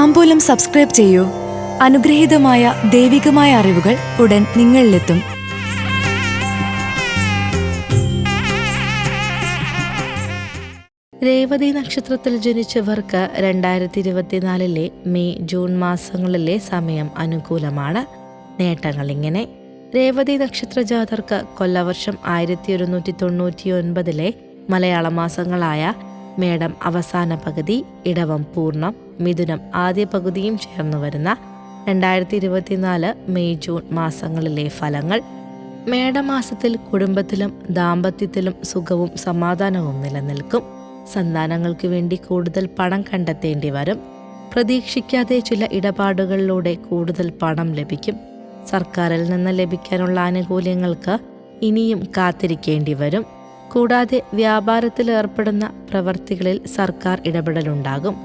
താമ്പൂലം subscribe ചെയ്യൂ. അനുഗ്രഹീതമായ ദൈവികമായ അറിവുകൾ ഉടൻ നിങ്ങളിലെത്തും. രേവതി നക്ഷത്രത്തിൽ ജനിച്ചവർക്ക് രണ്ടായിരത്തി ഇരുപത്തിനാലിലെ മെയ് ജൂൺ മാസങ്ങളിലെ സമയം അനുകൂലമാണ്. നേട്ടങ്ങൾ ഇങ്ങനെ രേവതി നക്ഷത്ര ജാതർക്ക് കൊല്ലവർഷം ആയിരത്തി ഒരുന്നൂറ്റി തൊണ്ണൂറ്റി ഒൻപതിലെ മലയാള മാസങ്ങളായ മേടം അവസാന പകുതി ഇടവം പൂർണം മിഥുനം ആദ്യ പകുതിയും ചേർന്ന് വരുന്ന രണ്ടായിരത്തി ഇരുപത്തിനാല് മെയ് ജൂൺ മാസങ്ങളിലെ ഫലങ്ങൾ. മേടമാസത്തിൽ കുടുംബത്തിലും ദാമ്പത്യത്തിലും സുഖവും സമാധാനവും നിലനിൽക്കും. സന്താനങ്ങൾക്ക് വേണ്ടി കൂടുതൽ പണം കണ്ടെത്തേണ്ടി വരും. പ്രതീക്ഷിക്കാതെ ചില ഇടപാടുകളിലൂടെ കൂടുതൽ പണം ലഭിക്കും. സർക്കാരിൽ നിന്ന് ലഭിക്കാനുള്ള ആനുകൂല്യങ്ങൾക്ക് ഇനിയും കാത്തിരിക്കേണ്ടി വരും. കൂടാതെ വ്യാപാരത്തിൽ ഏർപ്പെടുന്ന പ്രവർത്തികളിൽ സർക്കാർ ഇടപെടലുണ്ടാകും.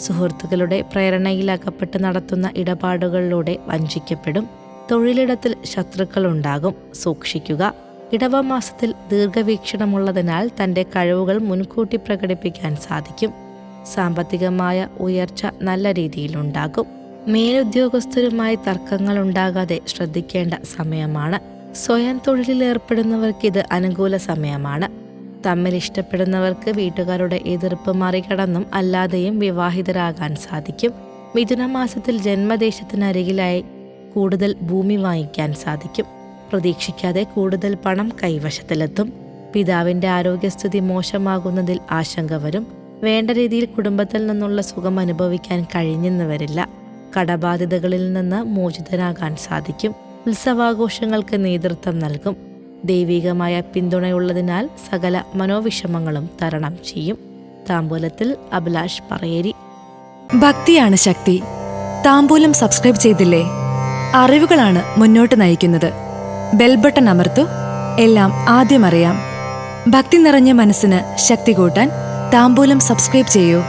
സുഹൃത്തുക്കളുടെ പ്രേരണയിലകപ്പെട്ട് നടത്തുന്ന ഇടപാടുകളിലൂടെ വഞ്ചിക്കപ്പെടും. തൊഴിലിടത്തിൽ ശത്രുക്കളുണ്ടാകും. സൂക്ഷിക്കുക. ഇടവമാസത്തിൽ ദീർഘവീക്ഷണമുള്ളതിനാൽ തന്റെ കഴിവുകൾ മുൻകൂട്ടി പ്രകടിപ്പിക്കാൻ സാധിക്കും. സാമ്പത്തികമായ ഉയർച്ച നല്ല രീതിയിലുണ്ടാകും. മേലുദ്യോഗസ്ഥരുമായി തർക്കങ്ങൾ ഉണ്ടാകാതെ ശ്രദ്ധിക്കേണ്ട സമയമാണ്. സ്വയം തൊഴിലിൽ ഏർപ്പെടുന്നവർക്ക് ഇത് അനുകൂല സമയമാണ്. തമ്മിൽ ഇഷ്ടപ്പെടുന്നവർക്ക് വീട്ടുകാരുടെ എതിർപ്പ് മറികടന്നും അല്ലാതെയും വിവാഹിതരാകാൻ സാധിക്കും. മിഥുനമാസത്തിൽ ജന്മദേശത്തിനരികിലായി കൂടുതൽ ഭൂമി വാങ്ങിക്കാൻ സാധിക്കും. പ്രതീക്ഷിക്കാതെ കൂടുതൽ പണം കൈവശത്തിലെത്തും. പിതാവിന്റെ ആരോഗ്യസ്ഥിതി മോശമാകുന്നതിൽ ആശങ്ക വരും. വേണ്ട രീതിയിൽ കുടുംബത്തിൽ നിന്നുള്ള സുഖം അനുഭവിക്കാൻ കഴിഞ്ഞെന്ന് വരില്ല. കടബാധിതകളിൽ നിന്ന് മോചിതനാകാൻ സാധിക്കും. ഉത്സവാഘോഷങ്ങൾക്ക് നേതൃത്വം നൽകും. ദൈവികമായ പിന്തുണയുള്ളതിനാൽ സകല മനോവിഷമങ്ങളും തരണം ചെയ്യും. താമ്പൂലത്തിൽ അഭിലാഷ് പറയേരി. ഭക്തിയാണ് ശക്തി. താമ്പൂലം സബ്സ്ക്രൈബ് ചെയ്തില്ലേ? അറിവുകളാണ് മുന്നോട്ട് നയിക്കുന്നത്. ബെൽബട്ടൺ അമർത്തു. എല്ലാം ആദ്യം അറിയാം. ഭക്തി നിറഞ്ഞ മനസ്സിന് ശക്തി കൂട്ടാൻ താമ്പൂലം സബ്സ്ക്രൈബ് ചെയ്യൂ.